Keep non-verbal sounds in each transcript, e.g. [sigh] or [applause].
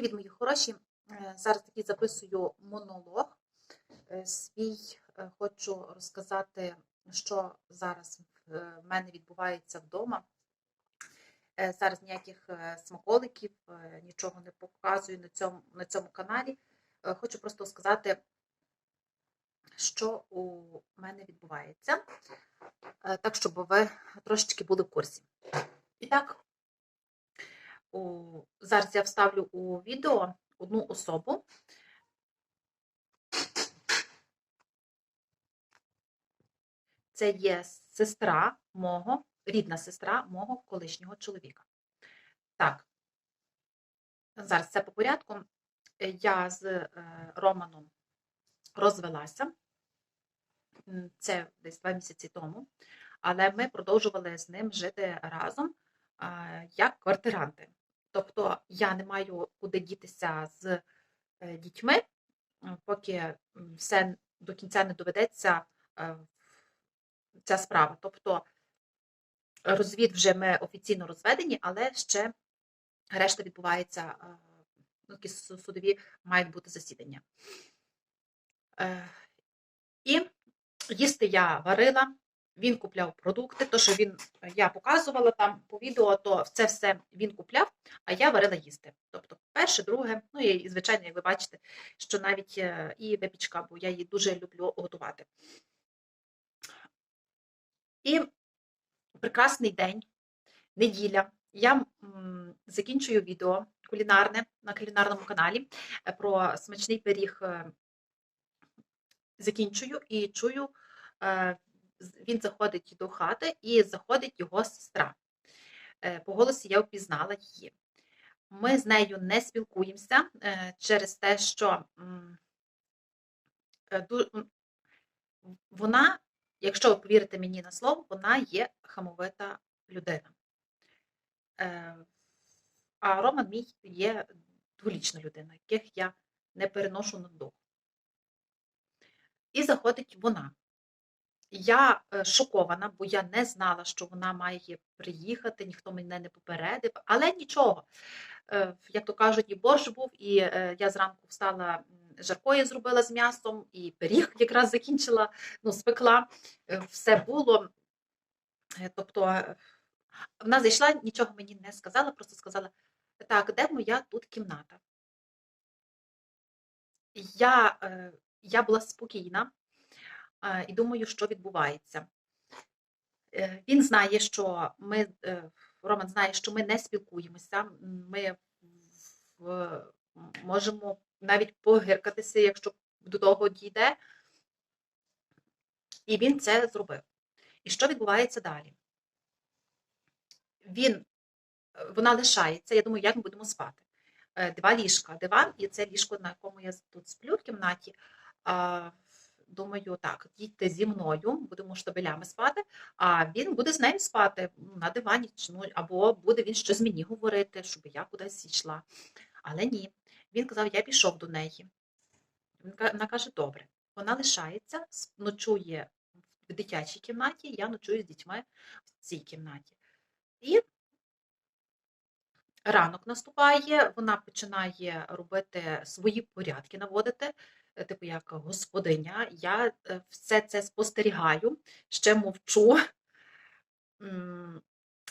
Привіт, мої хороші. Е, Зараз такий записую монолог. Е, Свій е, хочу розказати, що зараз в мене відбувається вдома. Зараз ніяких смаколиків, нічого не показую на цьому, на цьому каналі. Хочу просто сказати, що у мене відбувається, так, щоб ви трошечки були в курсі. І так, у... зараз я вставлю у відео одну особу. Це є сестра мого, рідна сестра мого колишнього чоловіка. Так, зараз це по порядку. Я з е, Романом розвелася. Це десь два місяці тому. Але ми продовжували з ним жити разом як квартиранти. Тобто я не маю куди дітися з е, дітьми, поки все до кінця не доведеться е, ця справа. Тобто розвід вже ми офіційно розведені, але ще решта відбувається, е, ну, такі судові мають бути засідання. І їсти я варила, він купляв продукти, то, що він, я показувала там по відео, то це все він купляв, а я варила їсти. Тобто перше, друге, ну і звичайно, як ви бачите, що навіть е, і випічка, бо я її дуже люблю готувати. І прекрасний день, неділя. Я закінчую відео кулінарне на кулінарному каналі е, про смачний пиріг. е, Закінчую і чую, е, він заходить до хати і заходить його сестра. Е, По голосі я впізнала її. Ми з нею не спілкуємося е, через те, що е, вона, якщо ви повірите мені на слово, вона є хамовита людина. А Роман мій є дволічна людина, яких я не переношу на вдох. І заходить вона. Я е, шокована, бо я не знала, що вона має приїхати, ніхто мене не попередив, але нічого. Е, Як то кажуть, і борщ був, і е, я зранку встала, жаркої зробила з м'ясом, і пиріг [laughs] якраз закінчила, ну, спекла. Все було. Тобто вона зайшла, нічого мені не сказала, просто сказала: так, де моя тут кімната? Я, я була спокійна і думаю, що відбувається. Е, Він знає, що ми, е, Роман знає, що ми не спілкуємося. Ми можемо навіть погиркатися, якщо до того дійде. І він це зробив. І що відбувається далі? Він, е, вона лишається, я думаю, як ми будемо спати. Е, Два ліжка, диван, і це ліжко, на якому я тут сплю в кімнаті. Думаю, так, їдьте зі мною, будемо штабелями спати, а він буде з нею спати на дивані, ну, або буде він щось мені говорити, щоб я кудись йшла. Але ні. Він казав, я пішов до неї. Вона каже, добре. Вона лишається, ночує в дитячій кімнаті, я ночую з дітьми в цій кімнаті. І ранок наступає, вона починає робити свої порядки, наводити, типу як господиня. Я е, все це спостерігаю, ще мовчу,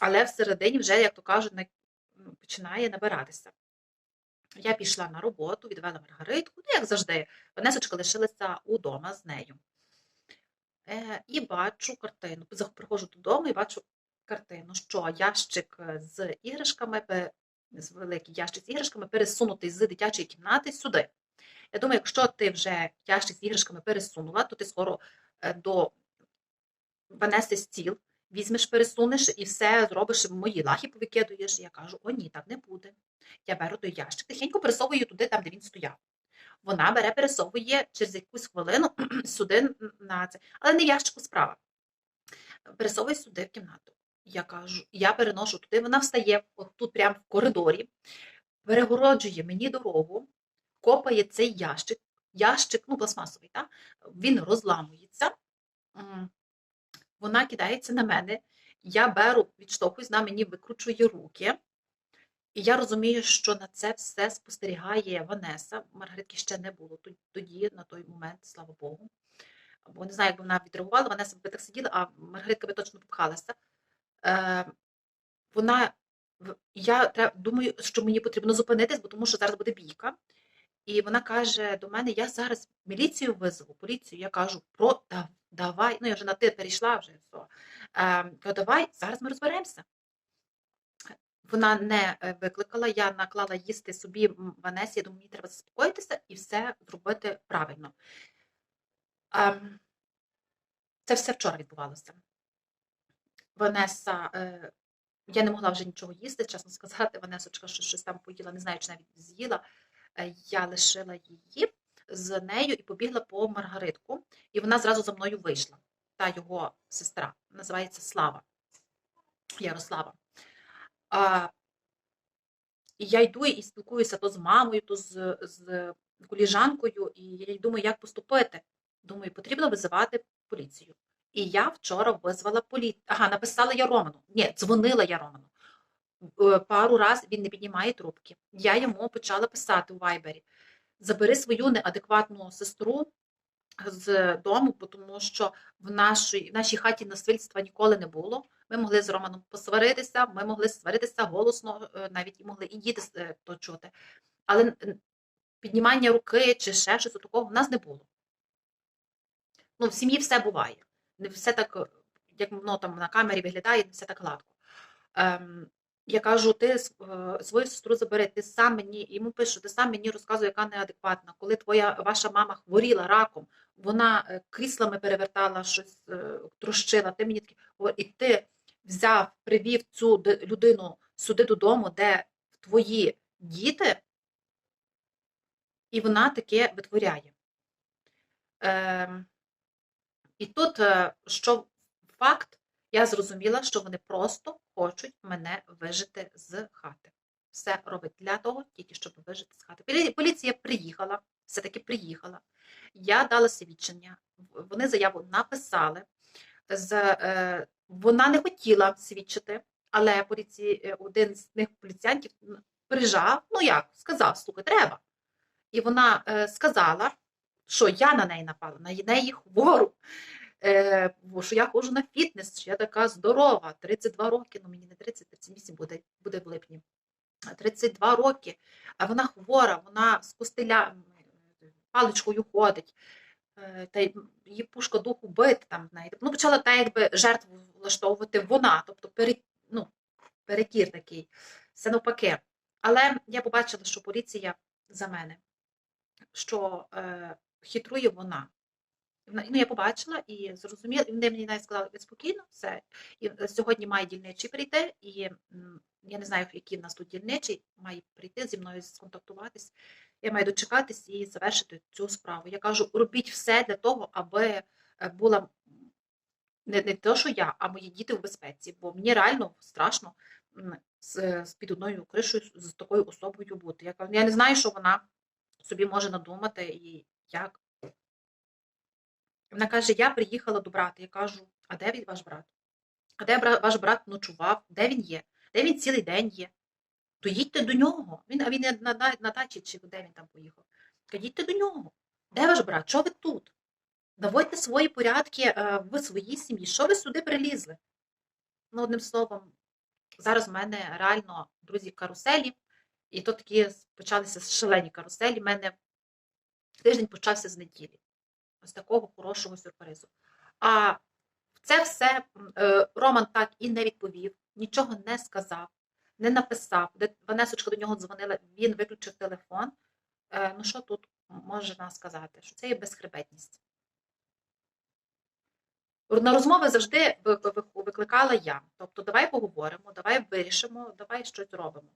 але всередині вже, як то кажуть, починає набиратися. Я пішла на роботу, відвела Маргаритку, ну, як завжди, Ванесочка лишилася удома з нею. Е, і бачу картину. Приходжу додому і бачу картину, що ящик е, з іграшками, з великий ящик з іграшками пересунутий з дитячої кімнати сюди. Я думаю, якщо ти вже ящик з іграшками пересунула, то ти скоро е, до Ванеси стіл візьмеш, пересунеш і все зробиш, мої лахи повикидуєш. Я кажу, о, ні, так не буде. Я беру той ящик, тихенько пересовую туди, там, де він стояв. Вона бере, пересовує через якусь хвилину [clears throat] сюди на це. Але не ящику справа. Пересовує сюди в кімнату. Я кажу, я переношу туди, вона встає от тут прямо в коридорі, перегороджує мені дорогу, копає цей ящик, ящик, ну, пластмасовий, так? він розламується, вона кидається на мене, я беру, відштовхуюсь, вона мені викручує руки, І я розумію, що на це все спостерігає Ванеса. Маргаритки ще не було тоді, на той момент, слава Богу. Бо не знаю, як би вона відреагувала, Ванеса би так сиділа, а Маргаритка би точно попхалася. Е, вона, я думаю, що мені потрібно зупинитись, бо тому що зараз буде бійка. І вона каже до мене: я зараз міліцію визову, поліцію. Я кажу, про да- давай. Ну, я вже на ти перейшла вже все. Е, кажу, давай, зараз ми розберемося. Вона не е, викликала, я наклала їсти собі Ванесі, я думаю, мені треба заспокоїтися і все зробити правильно. Ем, Це все вчора відбувалося. Ванеса, е, я не могла вже нічого їсти, чесно сказати. Ванесочка що щось там поїла, не знаю, чи навіть з'їла. Е, Я лишила її з нею і побігла по Маргаритку, і вона зразу за мною вийшла. Та його сестра називається Слава Ярослава. А, і я йду і спілкуюся то з мамою, то з, з коліжанкою, і я думаю, як поступити. Думаю, потрібно визивати поліцію. І я вчора визвала поліцію. Ага, написала я Роману. Ні, дзвонила я Роману. Е, Пару раз він не піднімає трубки. Я йому почала писати у Вайбері: забери свою неадекватну сестру з дому, тому що в нашій, в нашій хаті насильства ніколи не було. Ми могли з Романом посваритися, ми могли сваритися голосно, е, навіть і могли і діти е, то чути. Але піднімання руки чи ще щось такого в нас не було. Ну, в сім'ї все буває. Не все так, як воно там на камері виглядає, не все так гладко. Ем, я кажу, ти е, свою сестру забери, ти сам мені, йому пишу, ти сам мені розказує, яка неадекватна. Коли твоя ваша мама хворіла раком, вона е, кріслами перевертала щось, е, трощила, ти мені таке, і ти взяв, привів цю людину сюди додому, де твої діти, і вона таке витворяє. Ем, і тут, е, що факт, я зрозуміла, що вони просто хочуть мене вижити з хати. Все робить для того, тільки щоб вижити з хати. Поліція приїхала, все-таки приїхала. Я дала свідчення, вони заяву написали. Е, вона не хотіла свідчити, але поліції, е, один з них поліціянтів прижав, ну як, сказав, слухай, треба. І вона е, сказала, що я на неї напала, на неї хвору, що я ходжу на фітнес, що я така здорова, 32 роки, ну мені не 30, 38 буде, буде в липні. 32 роки, а вона хвора, вона з костиля паличкою ходить, е, та її пушка духу бити там, знаєте. Ну, почала та якби жертву влаштовувати вона, тобто пере, ну, перекір такий, все навпаки. Але я побачила, що поліція за мене, що е, хитрує вона. Ну, я побачила і зрозуміла, і вони мені навіть сказали, ви спокійно, все. І е, сьогодні має дільничий прийти, і я не знаю, який в нас тут дільничий, має прийти зі мною сконтактуватись. Я маю дочекатись і завершити цю справу. Я кажу, робіть все для того, аби е, була не, не те, що я, а мої діти в безпеці, бо мені реально страшно з, з під одною кришою з такою особою бути. Я кажу, я не знаю, що вона собі може надумати і як. Вона каже: Я приїхала до брата. Я кажу, а де він ваш брат? А де ваш брат ночував? Де він є? Де він цілий день є? То їдьте до нього. Він, а він на, на, на дачі чи де він там поїхав. Кажу, їдьте до нього. Де ваш брат? Що ви тут? Наводьте свої порядки е, в своїй сім'ї. Що ви сюди прилізли? Ну, одним словом, зараз в мене реально, друзі, каруселі, і то такі почалися шалені каруселі. У мене тиждень почався з неділі. Ось такого хорошого сюрпризу. А це все е, Роман так і не відповів, нічого не сказав, не написав. Ванесочка до нього дзвонила, він виключив телефон. Е, Ну що тут можна сказати? Що це є безхребетність. На розмови завжди ви- ви- ви- викликала я. Тобто, давай поговоримо, давай вирішимо, давай щось зробимо.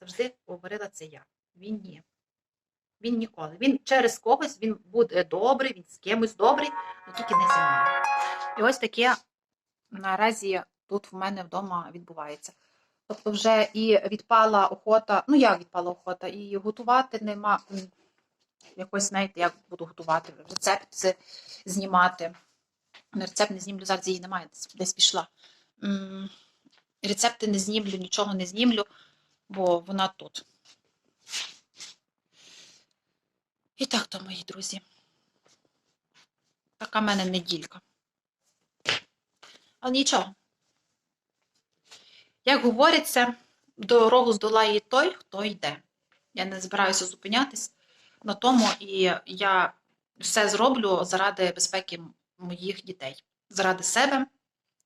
Завжди говорила це я. Він ні. Він ніколи. Він через когось він буде добрий, він з кимось добрий, але тільки не зі мною. І ось таке наразі тут в мене вдома відбувається. Тобто вже і відпала охота, ну як відпала охота, і готувати нема. Якось, знаєте, як буду готувати, рецепт знімати. Ну, Рецепт не знімлю, зараз її немає, десь- десь пішла. Рецепти не знімлю, нічого не знімлю. бо вона тут. І так то, мої друзі. Така в мене неділька. Але нічого. Як говориться, дорогу здолає той, хто йде. Я не збираюся зупинятись на тому, і я все зроблю заради безпеки моїх дітей, заради себе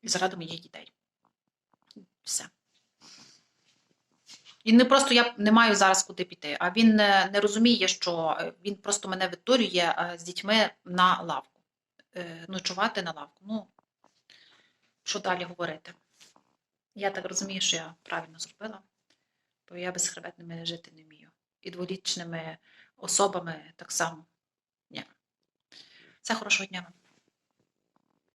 і заради моїх дітей. Все. І не просто я не маю зараз куди піти, а він не, не розуміє, що е, він просто мене відтурює е, з дітьми на лавку. Е, Ночувати на лавку. Ну, що далі говорити? Я так розумію, що я правильно зробила, бо я безхребетними жити не вмію. І дворічними особами так само. Ні. Все хорошого дня вам.